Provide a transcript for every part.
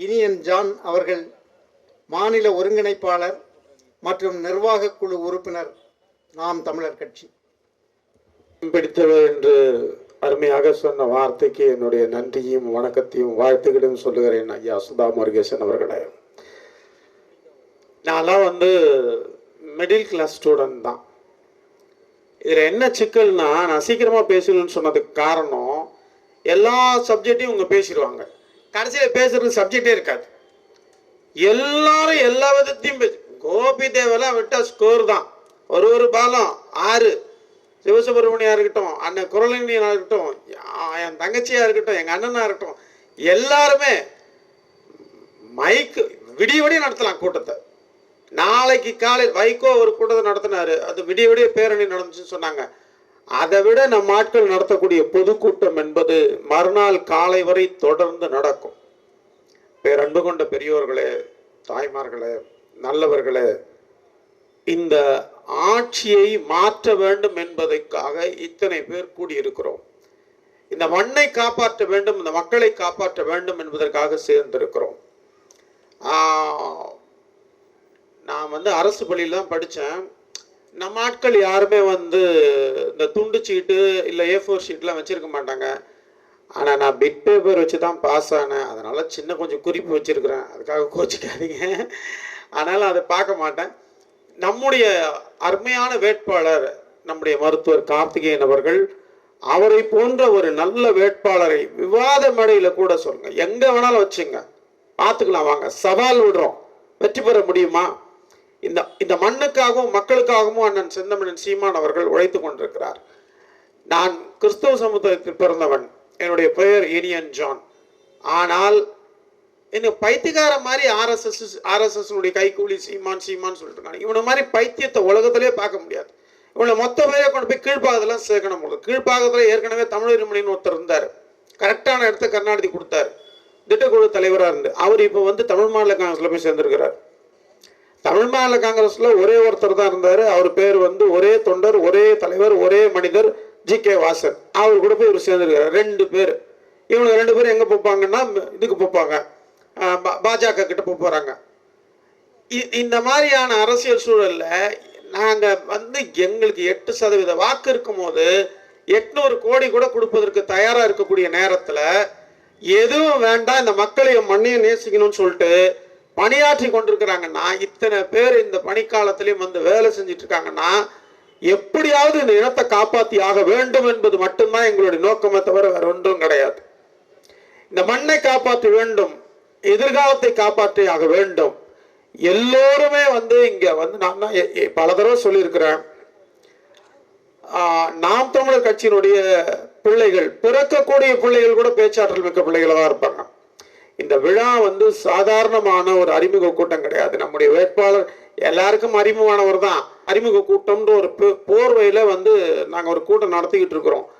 Iniyan John அவர்கள் மாநில ஒருங்கிணைப்பாளர் மற்றும் நிர்வாகக் குழு உறுப்பினர் நாம் தமிழர் கட்சி. பிடித்தவர் என்று அருமையாக சொன்ன வார்த்தைக்கு என்னுடைய நன்றியும் வணக்கத்தையும் வாழ்த்துக்களையும் சொல்லுகிறேன் ஐயா சுதா முருகேசன் அவர்களே. நான்லாம் வந்து மிடில் கிளாஸ் ஸ்டூடெண்ட் தான். இதில் என்ன சிக்கல்னா நான் சீக்கிரமாக பேசணும்னு சொன்னதுக்கு காரணம் எல்லா சப்ஜெக்டையும் இவங்க பேசிடுவாங்க. கடைசியில் பேசுறதுக்கு சப்ஜெக்டே இருக்காது. எல்லாரும் எல்லா விதத்தையும் பேசு கோபி தேவெல்லாம் விட்டால் ஸ்கோர் தான். ஒரு ஒரு பாலம் ஆறு. சிவசுப்பிரமணியாக இருக்கட்டும் அண்ணன் குரலினியா இருக்கட்டும் என் தங்கச்சியா இருக்கட்டும் எங்கள் அண்ணனா இருக்கட்டும் எல்லாருமே மைக்கு விடிய விடிய நடத்தலாம் கூட்டத்தை. நாளைக்கு காலை வைகோ ஒரு கூட்டத்தை நடத்தினாரு. அது விடிய விடிய பேரணி நடந்துச்சுன்னு சொன்னாங்க. அதை விட நம் ஆட்கள் நடத்தக்கூடிய பொதுக்கூட்டம் என்பது மறுநாள் காலை வரை தொடர்ந்து நடக்கும். பேரன்பு கொண்ட பெரியோர்களே தாய்மார்களே நல்லவர்களே இந்த ஆட்சியை மாற்ற வேண்டும் என்பதற்காக இத்தனை பேர் கூடியிருக்கிறோம். இந்த மண்ணை காப்பாற்ற வேண்டும் இந்த மக்களை காப்பாற்ற வேண்டும் என்பதற்காக சேர்ந்திருக்கிறோம். நான் வந்து அரசு பள்ளியில் தான் படித்தேன் நம்ம ஆட்கள் யாருமே வந்து இந்த துண்டு சீட்டு இல்லை ஏ ஃபோர் ஷீட்லாம் வச்சுருக்க மாட்டாங்க. ஆனால் நான் பிட் பேப்பர் வச்சு தான் பாஸ் ஆனேன். அதனால் சின்ன கொஞ்சம் குறிப்பு வச்சுருக்குறேன். அதுக்காக கோச்சிக்காதீங்க. அதனால் அதை பார்க்க மாட்டேன். நம்முடைய அருமையான வேட்பாளர் நம்முடைய மருத்துவர் கார்த்திகேயன் அவர்கள் அவரை போன்ற ஒரு நல்ல வேட்பாளரை விவாத மேடையில் கூட சொல்லுங்க. எங்கே வேணாலும் வச்சுங்க. பார்த்துக்கலாம் வாங்க. சவால் விடுறோம். வெற்றி பெற முடியுமா? இந்த இந்த மண்ணுக்காகவும் மக்களுக்காகவும் அண்ணன் செந்தமிழன் சீமான் அவர்கள் உழைத்து கொண்டிருக்கிறார். நான் கிறிஸ்தவ சமுதாயத்தில் பிறந்தவன். என்னுடைய பெயர் ஏனியன் ஜான். ஆனால் என்ன பைத்தியக்கார மாதிரி ஆர்எஸ்எஸ் ஆர்எஸ்எஸ் கைக்கூலி சீமான் சீமான் சொல்லிட்டு இருக்காங்க. இவனை மாதிரி பைத்தியத்தை உலகத்திலே பார்க்க முடியாது. இவனை மொத்த பேரை கொண்டு போய் கீழ்ப்பாகத்தில் சேர்க்கணும் போல கீழ்ப்பாகத்தில் ஏற்கனவே தமிழ் ஒருத்தர் இருந்தார். கரெக்டான இடத்த கருணாநிதி கொடுத்தாரு. திட்டக்குழு தலைவராக இருந்து. அவர் இப்போ வந்து தமிழ் மாநில காங்கிரஸில் போய் சேர்ந்திருக்கிறார். தமிழ் மாநில காங்கிரஸ்ல ஒரே ஒருத்தர் தான் இருந்தாரு. அவர் பேர் வந்து ஒரே தொண்டர் ஒரே தலைவர் ஒரே மனிதர் ஜி. கே. வாசன். அவர் கூட போய் இவர் சேர்ந்திருக்காரு. ரெண்டு பேர். இவங்க ரெண்டு பேரும் எங்க போப்பாங்கன்னா இதுக்கு போப்பாங்க. பா- பாஜக கிட்ட போப் போறாங்க. இ- இந்த மாதிரியான அரசியல் சூழல்ல நாங்க வந்து எங்களுக்கு எட்டு சதவீத வாக்கு இருக்கும்போது எட்நூறு கோடி கூட கொடுப்பதற்கு தயாரா இருக்கக்கூடிய நேரத்துல எதுவும் வேண்டாம் இந்த மக்களையும் மண்ணையும் நேசிக்கணும்னு சொல்லிட்டு பணியாற்றி கொண்டிருக்கிறாங்கன்னா இத்தனை பேர் இந்த பணிக்காலத்திலையும் வந்து வேலை செஞ்சுட்டு இருக்காங்கன்னா எப்படியாவது இந்த இனத்தை காப்பாத்தி ஆக வேண்டும் என்பது மட்டும்தான் எங்களுடைய நோக்கமே தவிர வேற ஒன்றும் கிடையாது. இந்த மண்ணை காப்பாற்ற வேண்டும் எதிர்காலத்தை காப்பாற்றி ஆக வேண்டும். எல்லோருமே வந்து இங்க வந்து நான் தான் பல தடவை சொல்லியிருக்கிறேன். நாம் தமிழர் கட்சியினுடைய பிள்ளைகள் பிறக்கக்கூடிய பிள்ளைகள் கூட பேச்சாற்றல் மிக்க பிள்ளைகளா தான் இருப்பாங்க. இந்த விழா வந்து சாதாரணமான ஒரு அறிமுக கூட்டம் கிடையாது. நம்முடைய வேட்பாளர் எல்லாருக்கும் அறிமுகமானவர் தான். அறிமுக கூட்டம்ன்ற ஒரு பே- போர்வையில வந்து நாங்கள் ஒரு கூட்டம் நடத்திக்கிட்டு இருக்கிறோம்.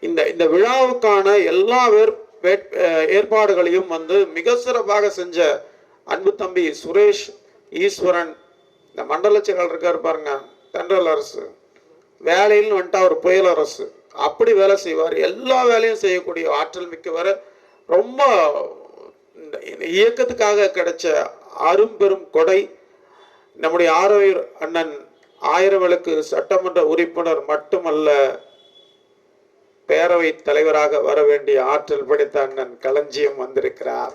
இந்த இந்த விழாவுக்கான எல்லா வேற் வேட்- ஏற்பாடுகளையும் வந்து மிக சிறப்பாக செஞ்ச அன்பு தம்பி சுரேஷ் ஈஸ்வரன் இந்த மண்டல செயலாளர் இருக்கார் பாருங்க தென்றல் அரசு. வேலையில் வந்துட்டு அவர் புயல் அரசு. அப்படி வேலை செய்வார். எல்லா வேலையும் செய்யக்கூடிய ஆற்றல் மிக்கவர். ரொம்ப இயக்கத்துக்காக கிடைச்ச அரும்பெரும் கொடை நம்முடைய ஆரோக்கிய அண்ணன் ஆயிரம் விளக்கு சட்டமன்ற உறுப்பினர் மட்டுமல்ல பேரவை தலைவராக வர வேண்டிய ஆற்றல் படைத்த அண்ணன் களஞ்சியம் வந்திருக்கிறார்.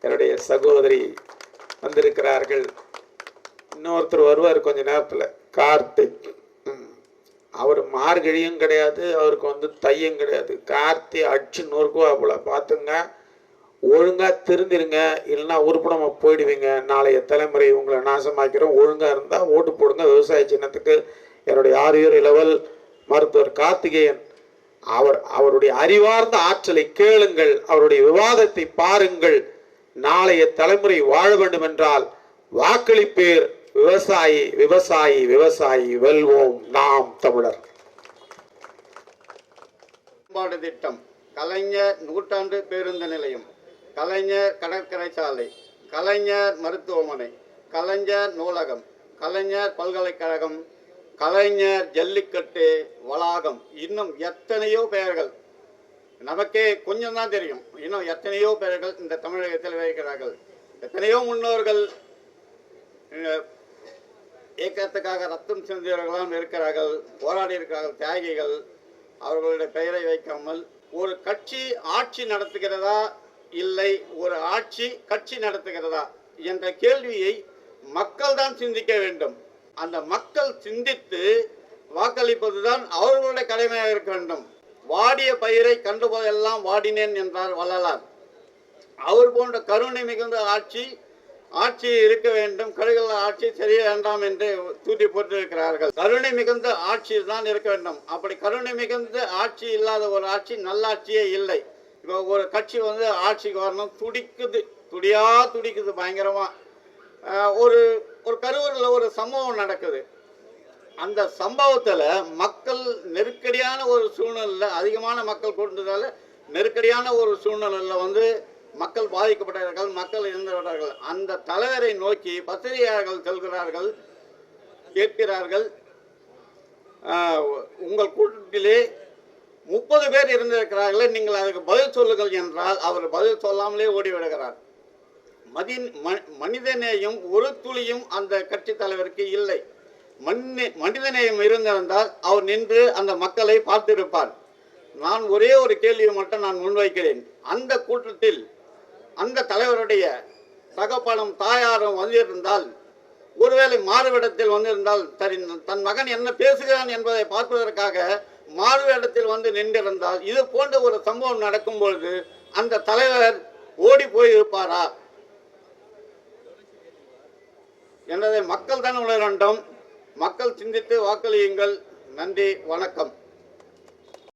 என்னுடைய சகோதரி வந்திருக்கிறார்கள். இன்னொருத்தர் வருவார் கொஞ்ச நேரத்தில். கார்த்திக். அவர் மார்கழியும் கிடையாது அவருக்கு வந்து தையும் கிடையாது. கார்த்தி அடிச்சு நூறுக்குவா போல. பார்த்துங்க. ஒழுங்கா திருந்திருங்க இல்லைன்னா உருப்படமாக போயிடுவீங்க. நாளைய தலைமுறை உங்களை நாசமாக்கிறோம் ஒழுங்கா இருந்தா ஓட்டு போடுங்க. விவசாய சின்னத்துக்கு என்னுடைய ஆரியர் இளவல் மருத்துவர் கார்த்திகேயன் அவர் அவருடைய அறிவார்ந்த ஆற்றலை கேளுங்கள். அவருடைய விவாதத்தை பாருங்கள். நாளைய தலைமுறை வாழ வேண்டும் என்றால் வாக்களிப்பேர். விவசாயி விவசாயி விவசாயி வெல்வோம். நாம் தமிழர். திட்டம். கலைஞர் நூற்றாண்டு பேருந்து நிலையம். கலைஞர் கடற்கரை சாலை கலைஞர் மருத்துவமனை கலைஞர் நூலகம் கலைஞர் பல்கலைக்கழகம் கலைஞர் ஜல்லிக்கட்டு வளாகம். இன்னும் எத்தனையோ பெயர்கள். நமக்கே கொஞ்சம் தான் தெரியும். இன்னும் எத்தனையோ பெயர்கள் இந்த தமிழகத்தில் வைக்கிறார்கள் எத்தனையோ முன்னோர்கள் இயக்கத்துக்காக ரத்தம் சிந்தியவர்களாம் இருக்கிறார்கள் போராடி இருக்கிறார்கள் தியாகிகள். அவர்களுடைய பெயரை வைக்காமல் ஒரு கட்சி ஆட்சி நடத்துகிறதா இல்லை ஒரு ஆட்சி கட்சி நடத்துகிறதா என்ற கேள்வியை மக்கள் தான் சிந்திக்க வேண்டும். அந்த மக்கள் சிந்தித்து வாக்களிப்பதுதான் அவர்களுடைய கடமையாக இருக்க வேண்டும். வாடிய பயிரை கண்டுபோதெல்லாம் வாடினேன் என்றார் வள்ளலார். அவர் போன்ற கருணை மிகுந்த ஆட்சி ஆட்சி இருக்க வேண்டும் கழுகல் ஆட்சி சரிய வேண்டாம் என்று தூட்டி போட்டிருக்கிறார்கள். கருணை மிகுந்த ஆட்சி தான் இருக்க வேண்டும். அப்படி கருணை மிகுந்த ஆட்சி இல்லாத ஒரு ஆட்சி நல்லாட்சியே இல்லை. இப்போ ஒரு கட்சி வந்து ஆட்சிக்கு வரணும் துடிக்குது. துடியா துடிக்குது பயங்கரமாக ஒரு ஒரு கரூரில் ஒரு சம்பவம் நடக்குது. அந்த சம்பவத்தில் மக்கள் நெருக்கடியான ஒரு சூழ்நிலையில் அதிகமான மக்கள் கொண்டதால் நெருக்கடியான ஒரு சூழ்நிலையில் வந்து மக்கள் பாதிக்கப்பட்டார்கள் மக்கள் இறந்துவிட்டார்கள் அந்த தலைவரை நோக்கி பத்திரிகையாளர்கள் செல்கிறார்கள் கேட்கிறார்கள். உங்கள் கூட்டத்திலே முப்பது பேர் இருந்திருக்கிறார்களே நீங்கள் அதுக்கு பதில் சொல்லுங்கள் என்றால் அவர் பதில் சொல்லாமலே ஓடிவிடுகிறார். மதி ம- மனிதநேயம் ஒரு துளியும் அந்த கட்சி தலைவருக்கு இல்லை. மன்னி மனிதநேயம் இருந்திருந்தால் அவர் நின்று அந்த மக்களை பார்த்திருப்பார். நான் ஒரே ஒரு கேள்வியை மட்டும் நான் முன்வைக்கிறேன். அந்த கூட்டத்தில் அந்த தலைவருடைய தகப்பனும் தாயாரும் வந்திருந்தால் ஒருவேளை மாறுவிடத்தில் வந்திருந்தால் சரி தன் மகன் என்ன பேசுகிறான் என்பதை பார்ப்பதற்காக மாறுவேடத்தில் வந்து நின்றிருந்தால் இது போன்ற ஒரு சம்பவம் நடக்கும் பொழுது அந்த தலைவர் ஓடி போய் இருப்பாரா என்பதை மக்கள் தான் உணர வேண்டும் மக்கள் சிந்தித்து வாக்களியுங்கள். நன்றி வணக்கம்.